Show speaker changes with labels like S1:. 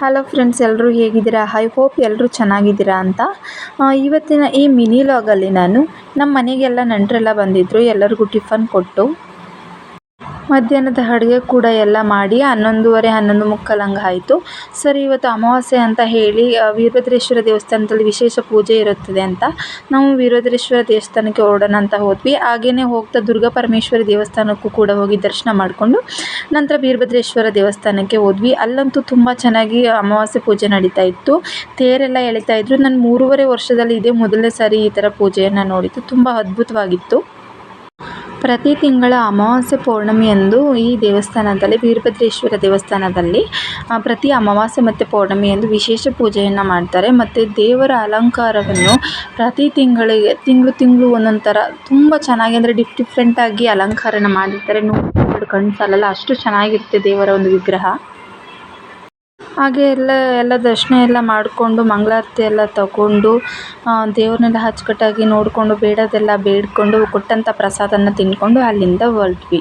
S1: Hello friends ಎಲ್ಲರೂ ಹೇಗಿದ್ದೀರಾ? I hope ಎಲ್ಲರೂ ಚೆನ್ನಾಗಿದ್ದೀರಾ ಅಂತ. ಇವತ್ತಿನ ಈ ಮಿನಿ ಲಾಗಲ್ಲಿ ನಾನು ನಮ್ಮ ಮನೆಗೆಲ್ಲ ನೆಂಟರೆಲ್ಲ ಬಂದಿದ್ದರು ಎಲ್ಲರಿಗೂ ಟಿಫನ್ ಕೊಟ್ಟು. ಮಧ್ಯಾಹ್ನದ ಅಡುಗೆ ಕೂಡ ಎಲ್ಲ ಮಾಡಿ ಹನ್ನೊಂದುವರೆ, ಹನ್ನೊಂದು ಮುಕ್ಕಾಲು ಹಂಗೆ ಆಯಿತು. ಸರಿ, ಇವತ್ತು ಅಮಾವಾಸ್ಯೆ ಅಂತ ಹೇಳಿ ವೀರಭದ್ರೇಶ್ವರ ದೇವಸ್ಥಾನದಲ್ಲಿ ವಿಶೇಷ ಪೂಜೆ ಇರುತ್ತದೆ ಅಂತ. ನಾವು ವೀರಭದ್ರೇಶ್ವರ ದೇವಸ್ಥಾನಕ್ಕೆ ಹೊರಡೋಣ ಅಂತ ಹೋದ್ವಿ. ಹಾಗೆಯೇ ಹೋಗ್ತಾ ದುರ್ಗಾ ಪರಮೇಶ್ವರಿ ದೇವಸ್ಥಾನಕ್ಕೂ ಕೂಡ ಹೋಗಿ ದರ್ಶನ ಮಾಡಿಕೊಂಡು ನಂತರ ವೀರಭದ್ರೇಶ್ವರ ದೇವಸ್ಥಾನಕ್ಕೆ ಹೋದ್ವಿ. ಅಲ್ಲಂತೂ ತುಂಬ ಚೆನ್ನಾಗಿ ಅಮಾವಾಸ್ಯೆ ಪೂಜೆ ನಡೀತಾ ಇತ್ತು. ತೇರೆಲ್ಲ ಎಳಿತಾ ಇದ್ರು. ನಾನು ಮೂರುವರೆ ವರ್ಷದಲ್ಲಿ ಇದೇ ಮೊದಲನೇ ಸಾರಿ ಈ ಥರ ಪೂಜೆಯನ್ನು ನೋಡಿದ್ದು. ತುಂಬ ಅದ್ಭುತವಾಗಿತ್ತು. ಪ್ರತಿ ತಿಂಗಳ ಅಮಾವಾಸ್ಯೆ ಪೌರ್ಣಮಿಯಂದು ಈ ದೇವಸ್ಥಾನದಲ್ಲಿ, ವೀರಭದ್ರೇಶ್ವರ ದೇವಸ್ಥಾನದಲ್ಲಿ ಪ್ರತಿ ಅಮಾವಾಸ್ಯೆ ಮತ್ತು ಪೌರ್ಣಮಿಯಂದು ವಿಶೇಷ ಪೂಜೆಯನ್ನು ಮಾಡ್ತಾರೆ. ಮತ್ತು ದೇವರ ಅಲಂಕಾರವನ್ನು ಪ್ರತಿ ತಿಂಗಳಿಗೆ, ತಿಂಗಳು ತಿಂಗಳು ಒಂದೊಂದು ಥರ ತುಂಬ ಚೆನ್ನಾಗಿ ಅಂದರೆ ಡಿಫ್ ಡಿಫ್ರೆಂಟಾಗಿ ಅಲಂಕಾರನ ಮಾಡಿರ್ತಾರೆ. ನೋಡಿ ಕಣ್ಣು ಸಾಲಲ್ಲ, ಅಷ್ಟು ಚೆನ್ನಾಗಿರುತ್ತೆ ದೇವರ ಒಂದು ವಿಗ್ರಹ. ಹಾಗೆ ಎಲ್ಲ ಎಲ್ಲ ದರ್ಶನ ಎಲ್ಲ ಮಾಡಿಕೊಂಡು ಮಂಗಳಾರತಿ ಎಲ್ಲ ತಗೊಂಡು ದೇವ್ರನ್ನೆಲ್ಲ ಅಚ್ಚುಕಟ್ಟಾಗಿ ನೋಡಿಕೊಂಡು, ಬೇಡೋದೆಲ್ಲ ಬೇಡಿಕೊಂಡು ಕೊಟ್ಟಂಥ ಪ್ರಸಾದನ ತಿಂದ್ಕೊಂಡು ಅಲ್ಲಿಂದ ಹೊರಟ್ವಿ.